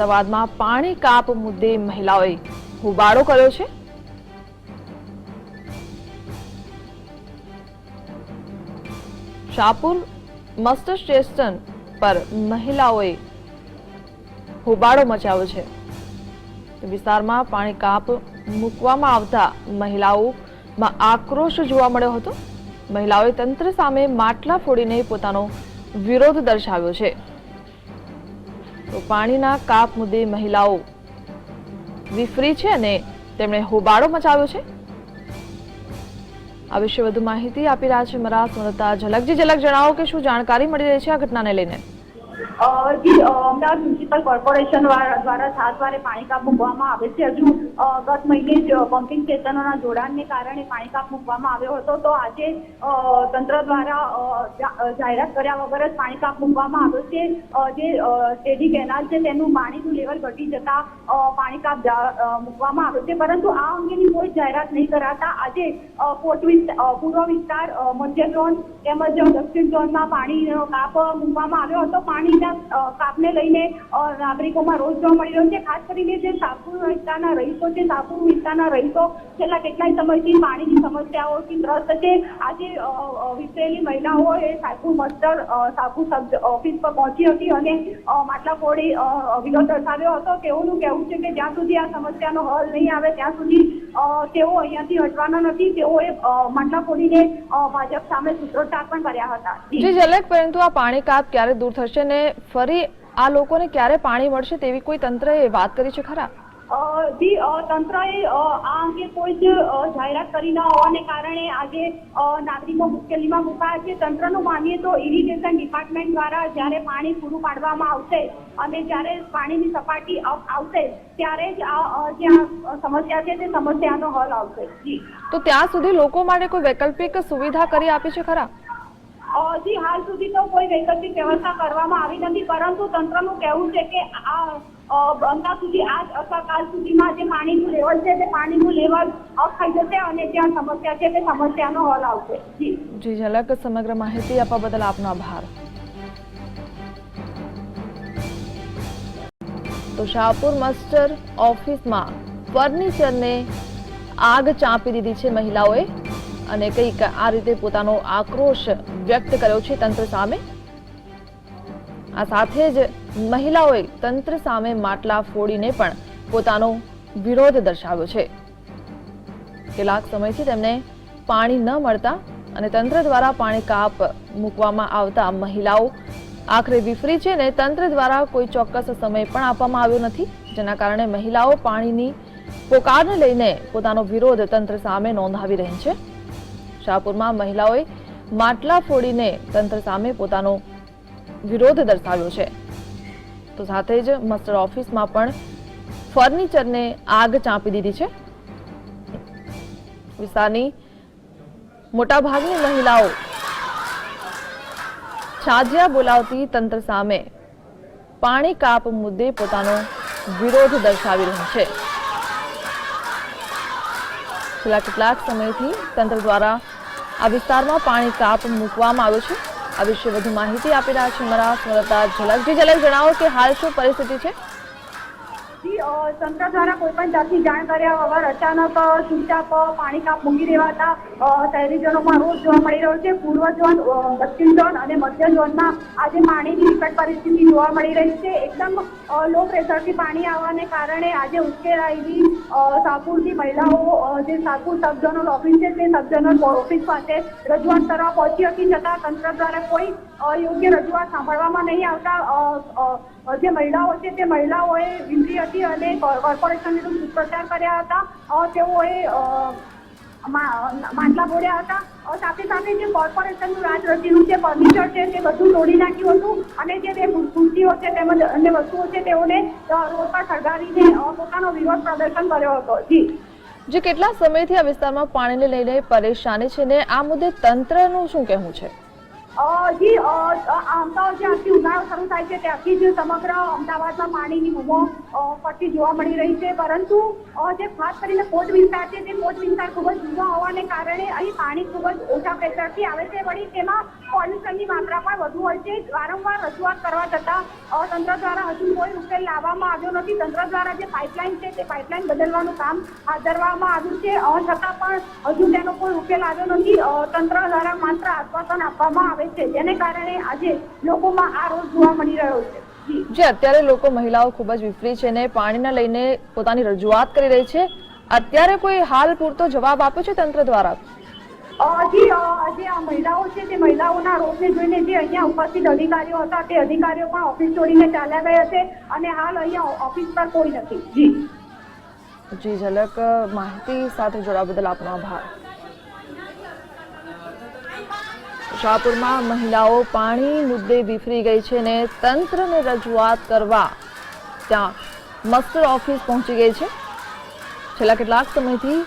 અમદાવાદમાં પાણી કાપ મુદ્દે મહિલાઓએ હોબાળો કર્યો છે. શાહપુર મસ્ત સ્ટેશન પર મહિલાઓએ હોબાળો મચાવ્યો છે. વિસ્તારમાં પાણી કાપ મૂકવામાં આવતા મહિલાઓમાં આક્રોશ જોવા મળ્યો હતો. મહિલાઓએ તંત્ર સામે માટલા ફોડીને પોતાનો વિરોધ દર્શાવ્યો છે. તો પાણીના કાપ મુદ્દે મહિલાઓ વિફરી છે અને તેમણે હોબાળો મચાવ્યો છે. આ વિશે વધુ માહિતી આપી રહ્યા છે મારા સુનતા ઝલકજી. ઝલક જણાવો કે શું જાણકારી મળી રહી છે આ ઘટનાને લઈને? અમદાવાદ મ્યુનિસિપલ કોર્પોરેશન દ્વારા સાત વારે પાણી કાપ મૂકવામાં આવે છે. હજુ ગત મહિને જ પમ્પિંગ સ્ટેશનોના જોડાણને કારણે પાણી કાપ મૂકવામાં આવ્યો હતો. તો આજે તંત્ર દ્વારા જાહેરાત કર્યા વગર જ પાણી કાપ મૂકવામાં આવ્યો છે. જે સ્ટેડી કેનાલ છે તેનું પાણીનું લેવલ ઘટી જતા પાણી કાપ મૂકવામાં આવ્યો છે. પરંતુ આ અંગેની કોઈ જાહેરાત નહીં કરાતા. આજે પોર્ટ પૂર્વ વિસ્તાર મધ્ય ઝોન તેમજ દક્ષિણ ઝોનમાં પાણીનો કાપ મૂકવામાં આવ્યો હતો. પાણીના અ, કાપને લઈને નાગરિકોમાં રોષ જોવા મળી રહ્યો છે. ખાસ કરીને જે સાપુર વિસ્તારના રહીશો છે સાપુર વિસ્તારના રહીશો છેલ્લા કેટલાય સમયથી પાણીની સમસ્યાઓથી ત્રસ્ત છે. આજે વિસરેલી મહિલાઓ એ સાપુર મસ્ટર અ, સાપુર સબ ઓફિસ પર પહોંચી હતી અને માટલા ફોડી વિરોધ દર્શાવ્યો હતો. તેઓનું કહેવું છે કે જ્યાં સુધી આ સમસ્યાનો હલ નહીં આવે ત્યાં સુધી તેઓ અહીંયાથી હટવાના નથી. તેઓએ માટલા ફોડીને ભાજપ સામે સૂત્રોચ્ચાર પણ કર્યા હતા. જી ઝલક પરંતુ આ પાણી કાપ ક્યારે દૂર થશે ને ફરી આ લોકોને ક્યારે પાણી મળશે તેવી કોઈ તંત્રએ વાત કરી છે ખરા? અ, જી તંત્રએ આ અંગે કોઈ જ જાહેરાત કરી ન હોવાને કારણે આજે નાગરિકો મુશ્કેલીમાં મુકાયા છે. તંત્રનું માનીએ તો ઇરિગેશન ડિપાર્ટમેન્ટ દ્વારા જ્યારે પાણી પૂરું પાડવામાં આવશે અને જ્યારે પાણીની સપાટી આવશે ત્યારે જ આ જે સમસ્યા છે તે સમસ્યાનો હલ આવશે. જી. તો ત્યાં સુધી લોકો માટે કોઈ વૈકલ્પિક સુવિધા કરી આપી છે ખરા? અ, જી હાલ સુધી તો કોઈ વૈકલ્પિક વ્યવસ્થા કરવામાં આવી નથી પરંતુ તંત્રનું કહેવું છે કે આ અ, બનતા સુધી આજ અથવા કાલ સુધીમાં જે પાણીનું લેવલ છે તે પાણીનું લેવલ અપ થઈ જશે અને જ્યાં સમસ્યા છે તે સમસ્યાનો હલ આવશે. જી. ઝલક સમગ્ર માહિતી આપવા બદલ આપનો આભાર. તો શાહપુર માસ્ટર ઓફિસમાં ફર્નિચરને આગ ચાંપી દીધી છે મહિલાઓએ. અને કંઈક આ રીતે પોતાનો આક્રોશ વ્યક્ત કર્યો છે તંત્ર સામે. આ સાથે જ મહિલાઓએ તંત્ર સામે માટલા ફોડીને પણ પોતાનો વિરોધ દર્શાવ્યો છે. કેટલાક સમયથી તેમને પાણી ન મળતા અને તંત્ર દ્વારા પાણી કાપ મૂકવામાં આવતા મહિલાઓ આખરે વિફરી છે ને તંત્ર દ્વારા કોઈ ચોક્કસ સમય પણ આપવામાં આવ્યો નથી, જેના કારણે મહિલાઓ પાણીની પોકારને લઈને પોતાનો વિરોધ તંત્ર સામે નોંધાવી રહી છે. શાહપુરમાં મહિલાઓએ માટલા ફોડીને તંત્ર સામે પોતાનો વિરોધ દર્શાવ્યો છે. તો સાથે જ મસ્ટર ઓફિસમાં પણ ફર્નિચરને આગ ચાંપી દીધી છે. વિસ્તારની મોટાભાગની મહિલાઓ છાજિયા બોલાવતી તંત્ર સામે પાણી કાપ મુદ્દે પોતાનો વિરોધ દર્શાવી રહી છે. છેલ્લા કેટલાક સમયથી તંત્ર દ્વારા આ વિસ્તારમાં પાણી કાપ મૂકવામાં આવ્યો છે. આ વિશે વધુ માહિતી આપી રહ્યા છે અમારા ઝલક ઝલકજી ઝલક જણાવો કે હાલ શું પરિસ્થિતિ છે? જી તંત્ર દ્વારા કોઈ પણ જાતની જાણ કર્યા વગર અચાનક સુચાપ પાણી કાપ મૂકી દેવાતા શહેરીજનો શહેરીજનોમાં રોજ જોવા મળી રહ્યો છે. પૂર્વ ઝોન દક્ષિણ ઝોન અને મધ્ય ઝોનમાં આજે પાણીની વિકટ પરિસ્થિતિ જોવા મળી રહી છે. એકદમ લો પ્રેશરથી પાણી આવવાને કારણે આજે ઉશ્કેરાયેલી સાપુરથી મહિલાઓ જે સાપુર સબ ઝોનલ ઓફિસ છે, તે સબ ઝોનલ ઓફિસ પાસે રજૂઆત કરવા પહોંચી હતી, છતાં તંત્ર દ્વારા કોઈ યોગ્ય રજૂઆત સાંભળવામાં નહીં આવતા જે મહિલાઓ છે, તે મહિલાઓએ વિનંતી હતી અને કોર- કોર્પોરેશન વિરુદ્ધ પ્રચાર કર્યા હતા. તેઓએ માટલા ફોડ્યા હતા. સાથે સાથે જે કોર્પોરેશનનું રાજ રચીનું જે ફર્નિચર છે તે બધું તોડી નાખ્યું હતું અને જે બે ખુરશીઓ છે તેમજ અન્ય વસ્તુઓ છે તેઓને રોડ પર સળગાવીને પોતાનો વિરોધ પ્રદર્શન કર્યો હતો. જી. જે કેટલા સમયથી આ વિસ્તારમાં પાણીને લઈને પરેશાની છે ને આ મુદ્દે તંત્રનું શું કહેવું છે? અ, આમ તો જ્યાંથી ઉનાળો શરૂ થાય છે ત્યાંથી જ સમગ્ર અમદાવાદમાં પાણીની બૂમો ફરતી જોવા મળી રહી છે. પરંતુ જે ખાસ કરીને કોટ વિસ્તાર છે તે કોટ વિસ્તાર ખૂબ જ જૂનો હોવાને કારણે અહીં પાણી ખૂબ જ ઓછા પ્રેશરથી આવે છે. વળી તેમાં પોલ્યુશનની માત્રા પણ વધુ હોય છે. વારંવાર રજૂઆત કરવા છતાં તંત્ર દ્વારા હજુ કોઈ ઉકેલ લાવવામાં આવ્યો નથી. તંત્ર દ્વારા જે પાઇપલાઇન છે તે પાઇપલાઇન બદલવાનું કામ હાથ ધરવામાં આવ્યું છે. છતાં પણ હજુ તેનો કોઈ ઉકેલ આવ્યો નથી. તંત્ર દ્વારા માત્ર આશ્વાસન આપવામાં આવે છે. જેને કારણે આજે લોકોમાં આ રોષ જોવા મળી રહ્યો છે. જે. અત્યારે લોકો મહિલાઓ ખૂબ જ વિફરી છે ને પાણીને લઈને પોતાની રજૂઆત કરી રહી છે. અત્યારે કોઈ હાલ પૂરતો જવાબ આપ્યો છે તંત્ર દ્વારા? જી જે આ મહિલાઓ છે તે મહિલાઓના રોગને જોઈને જે અહીંયા ઉપસ્થિત અધિકારીઓ હતા તે અધિકારીઓ પણ ઓફિસ છોડીને ચાલ્યા ગયા છે અને હાલ અહીંયા ઓફિસ પર કોઈ નથી. જી. જી ઝલક માહિતી સાથે જોડાવા બદલ આપનો આભાર. શાહપુરમાં મહિલાઓ પાણી મુદ્દે વિફરી ગઈ છે ને તંત્રને રજૂઆત કરવા ત્યાં મસ્ટર ઓફિસ પહોંચી ગઈ છે. છેલ્લા કેટલાક સમયથી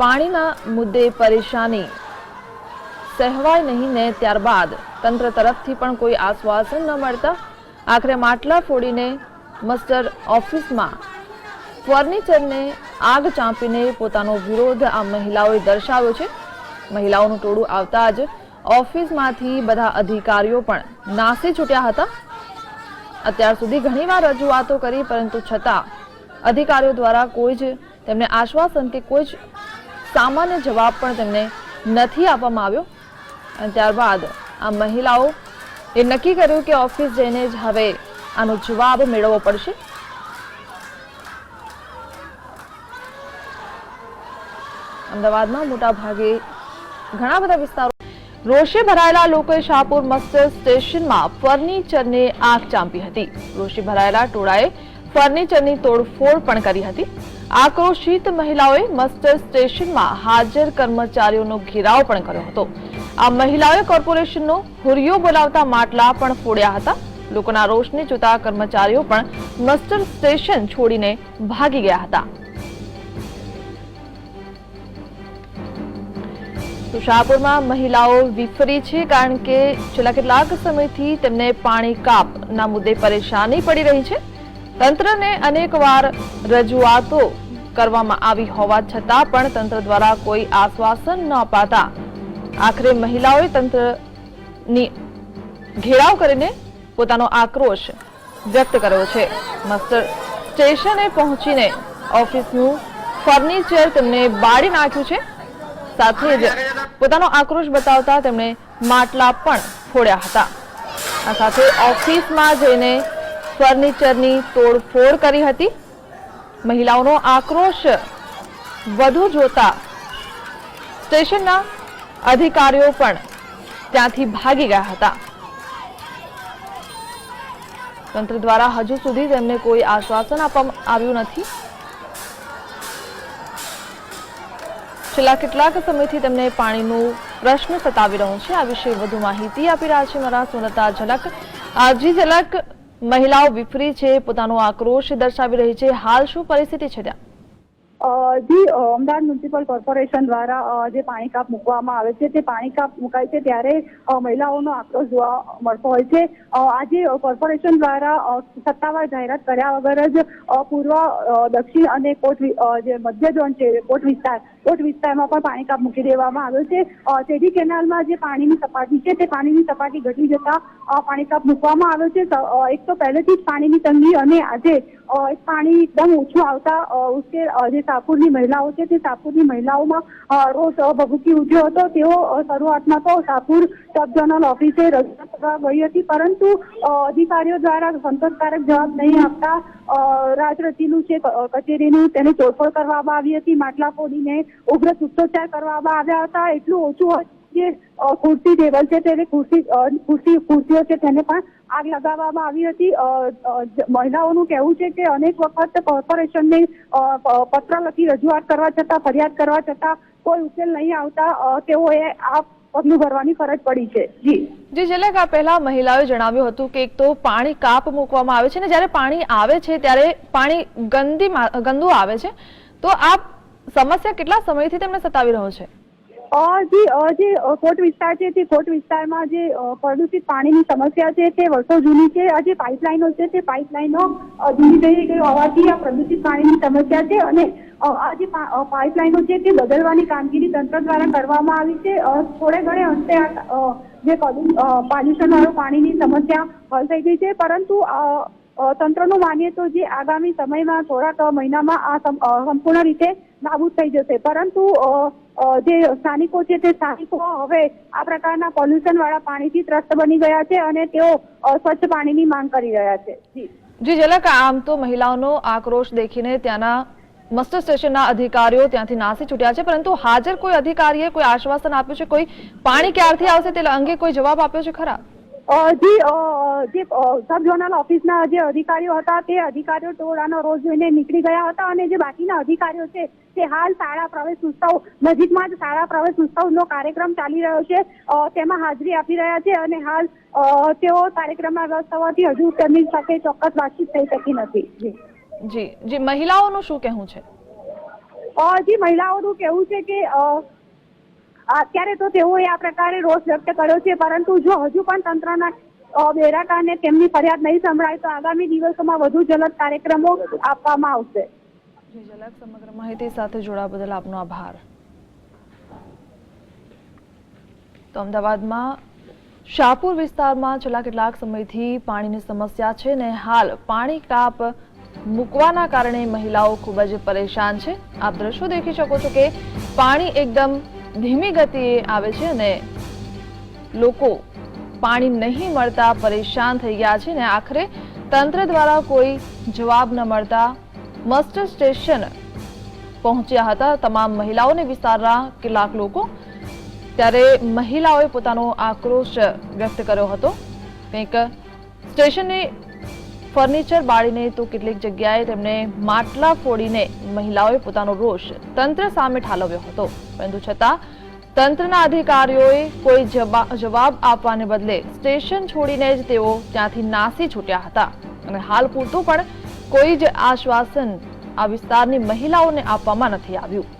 પાણીના મુદ્દે પરેશાની સહેવાય નહીં ને ત્યારબાદ તંત્ર તરફથી પણ કોઈ આશ્વાસન ન મળતા આખરે માટલા ફોડીને મસ્ટર ઓફિસમાં ફર્નિચરને આગ ચાંપીને પોતાનો વિરોધ આ મહિલાઓએ દર્શાવ્યો છે. મહિલાઓનું ટોળું આવતા જ ઓફિસમાંથી બધા અધિકારીઓ પણ નાસી છૂટ્યા હતા. અત્યાર સુધી ઘણીવાર રજૂઆતો કરી, પરંતુ છતાં અધિકારીઓ દ્વારા કોઈ જ તેમને આશ્વાસન કે કોઈ જ સામાન્ય જવાબ પણ તેમને નથી આપવામાં આવ્યો. અને ત્યારબાદ આ મહિલાઓ એ નક્કી કર્યું કે ઓફિસ જઈને જ હવે આનો જવાબ મેળવવો પડશે. અમદાવાદમાં મોટા ભાગે ઘણા બધા વિસ્તારો રોષે ભરાયેલા લોકોએ શાહપુર મસ્ટર સ્ટેશનમાં ફર્નિચરને આગ ચાંપી હતી. રોષે ભરાયેલા ટોળાએ ફર્નિચરની તોડફોડ પણ કરી હતી. આક્રોશિત મહિલાઓએ મસ્ટર સ્ટેશનમાં હાજર કર્મચારીઓનો ઘેરાવ પણ કર્યો હતો. આ મહિલાઓએ કોર્પોરેશનનો હુરિયો બોલાવતા માટલા પણ ફોડ્યા હતા. લોકોના રોષને જોતા કર્મચારીઓ પણ મસ્ટર સ્ટેશન છોડીને ભાગી ગયા હતા. તો શાહપુરમાં મહિલાઓ વિફરી છે કારણ કે છેલ્લા કેટલાક સમયથી તેમને પાણી કાપના મુદ્દે પરેશાની પડી રહી છે. તંત્રને અનેકવાર રજૂઆતો કરવામાં આવી હોવા છતાં પણ તંત્ર દ્વારા કોઈ આશ્વાસન ન અપાતા. આખરે મહિલાઓએ તંત્રની ઘેરાવ કરીને પોતાનો આક્રોશ વ્યક્ત કર્યો છે. મસ્ટર સ્ટેશને પહોંચીને ઓફિસનું ફર્નિચર તેમને બાળી નાખ્યું છે. સાથે જ પોતાનો આક્રોશ બતાવતા તેમણે માટલા પણ ફોડ્યા હતા. આ સાથે ઓફિસમાં જઈને ફર્નિચરની તોડફોડ કરી હતી. મહિલાઓનો આક્રોશ વધુ જોતા સ્ટેશનના અધિકારીઓ પણ ત્યાંથી ભાગી ગયા હતા. તંત્ર દ્વારા હજુ સુધી તેમને કોઈ આશ્વાસન આપવામાં આવ્યું નથી. છેલ્લા કેટલાક સમયથી તેમને પાણીનું પ્રશ્ન સતાવી રહ્યો છે. આ વિશે વધુ માહિતી આપી રહ્યા છે મારા સુનતા ઝલક. આજી ઝલક, મહિલાઓ વિફરી છે, પોતાનો આક્રોશ દર્શાવી રહી છે. હાલ શું પરિસ્થિતિ છે ત્યાં? જી અમદાવાદ મ્યુનિસિપલ કોર્પોરેશન દ્વારા જે પાણી કાપ મૂકવામાં આવે છે, તે પાણી કાપ મુકાય છે ત્યારે મહિલાઓનો આક્રોશ જોવા મળતો હોય છે. આજે કોર્પોરેશન દ્વારા સત્તાવાર જાહેરાત કર્યા વગર જ પૂર્વ દક્ષિણ અને કોટ જે મધ્ય ઝોન છે, કોટ વિસ્તાર કોટ વિસ્તારમાં પણ પાણી કાપ મૂકી દેવામાં આવ્યો છે. તેડી કેનાલમાં જે પાણીની સપાટી છે, તે પાણીની સપાટી ઘટી જતા પાણી કાપ મૂકવામાં આવ્યો છે. એક તો પહેલેથી જ પાણીની તંગી અને આજે પાણી એકદમ ઓછું આવતા ઉશ્કેર જે સાપુરની મહિલાઓ છે, તે સાપુરની મહિલાઓમાં રોષ ભભૂકી ઉઠ્યો હતો. તેઓ શરૂઆતમાં તો સાપુર સબ ઝોનલ ઓફિસે રજૂઆત કરવા ગઈ હતી, પરંતુ અધિકારીઓ દ્વારા સંતોષકારક જવાબ નહીં આપતા રાજ રાજરતીનું છે કચેરીનું તેને તોડફોડ કરવામાં આવી હતી. માટલા ફોડીને ઉગ્ર સૂત્રોચ્ચાર કરવામાં આવ્યા હતા. એટલું ઓછું હોય અ, ખુરશી ટેબલ છે તેને ખુરશી ખુરશી ખુરશીઓ છે તેને પણ આગ લગાવવામાં આવી હતી. મહિલાઓનું કહેવું છે કે અનેક વખત કોર્પોરેશનને પત્ર લખી રજૂઆત કરવા છતાં ફરિયાદ કરવા છતાં કોઈ ઉકેલ નહીં આવતા. તેઓએ આ પગલું ભરવાની ફરજ પડી છે. જી. જે ઝલક આ પહેલા મહિલાઓએ જણાવ્યું હતું કે એક તો પાણી કાપ મૂકવામાં આવે છે ને જ્યારે પાણી આવે છે ત્યારે પાણી ગંદી ગંદુ આવે છે. તો આ સમસ્યા કેટલા સમયથી તેમને સતાવી રહ્યો છે? જે જે કોટ વિસ્તાર છે તે કોટ વિસ્તારમાં જે પ્રદૂષિત પાણીની સમસ્યા છે, તે વર્ષો જૂની છે, આ જે પાઇપલાઇનો છે, તે પાઇપલાઇનો જૂની થઈ ગઈ હોવાથી આ પ્રદૂષિત પાણીની સમસ્યા છે અને આ જે પાઇપલાઇનો છે, તે બદલવાની કામગીરી તંત્ર દ્વારા કરવામાં આવી છે. થોડે ઘણે અંતે જે પોલ્યુશન વાળું પાણીની સમસ્યા હલ થઈ ગઈ છે. પરંતુ તંત્રનું માનીએ તો જે આગામી સમયમાં થોડાક મહિનામાં આ સંપૂર્ણ રીતે નાબૂદ થઈ જશે. પરંતુ જે સ્થાનિકો છે, તે સ્થાનિકો હવે આ પ્રકારના પોલ્યુશન વાળા પાણીથી ત્રસ્ત બની ગયા છે અને તેઓ સ્વચ્છ પાણીની માંગ કરી રહ્યા છે. જી. ઝલક આમ તો મહિલાઓનો આક્રોશ દેખીને ત્યાંના મસ્ટર સ્ટેશનના અધિકારીઓ ત્યાંથી નાસી છૂટ્યા છે, પરંતુ હાજર કોઈ અધિકારીએ કોઈ આશ્વાસન આપ્યું છે? કોઈ પાણી ક્યારથી આવશે તે અંગે કોઈ જવાબ આપ્યો છે ખરા? જી જે સબ ઝોનલ ઓફિસના જે અધિકારીઓ હતા તે અધિકારીઓ ટોળાનો રોજ જોઈને નીકળી ગયા હતા અને જે બાકીના અધિકારીઓ છે તે હાલ શાળા પ્રવેશ ઉત્સવ નજીકમાં જ શાળા પ્રવેશ ઉત્સવનો કાર્યક્રમ ચાલી રહ્યો છે તેમાં હાજરી આપી રહ્યા છે અને હાલ તેઓ કાર્યક્રમમાં રસ થવાથી હજુ તેમની સાથે ચોક્કસ વાતચીત થઈ શકી નથી. જી. જી મહિલાઓનું શું કહેવું છે? જી મહિલાઓનું કહેવું છે કે અત્યારે તો તેઓએ આ પ્રકારે રોષ વ્યક્ત કર્યો છે પરંતુ જો હજુ પણ તંત્રના અ, તેમની ફરિયાદ નહીં સંભળાય તો આગામી દિવસોમાં વધુ જલદ કાર્યક્રમો આપવામાં આવશે. જી સમગ્ર માહિતી સાથે જોડાવા બદલ આપનો આભાર. તો અમદાવાદમાં શાહપુર વિસ્તારમાં છેલ્લા કેટલાક સમયથી પાણીની સમસ્યા છે ને હાલ પાણી કાપ મૂકવાના કારણે મહિલાઓ ખૂબ જ પરેશાન છે. આપ દ્રશ્યો દેખી શકો છો કે પાણી એકદમ ધીમી ગતિએ આવે છે અને લોકો પાણી નહીં મળતા પરેશાન થઈ ગયા છે ને આખરે તંત્ર દ્વારા કોઈ જવાબ ન મળતા મસ્ટર સ્ટેશન પહોંચ્યા હતા. તમામ મહિલાઓને વિસ્તારના કેટલાક લોકો ત્યારે મહિલાઓએ પોતાનો આક્રોશ વ્યક્ત કર્યો હતો. કંઈક સ્ટેશનને ફર્નિચર બાળીને તો કેટલીક જગ્યાએ તેમણે માટલા ફોડીને મહિલાઓએ પોતાનો રોષ તંત્ર સામે ઠાલવ્યો હતો. પરંતુ છતાં તંત્રના અધિકારીઓએ કોઈ જવા- જવાબ આપવાને બદલે સ્ટેશન છોડીને જ તેઓ ત્યાંથી નાસી છૂટ્યા હતા. અને હાલ પૂરતું પણ કોઈ જ આશ્વાસન આ વિસ્તારની મહિલાઓને આપવામાં નથી આવ્યું.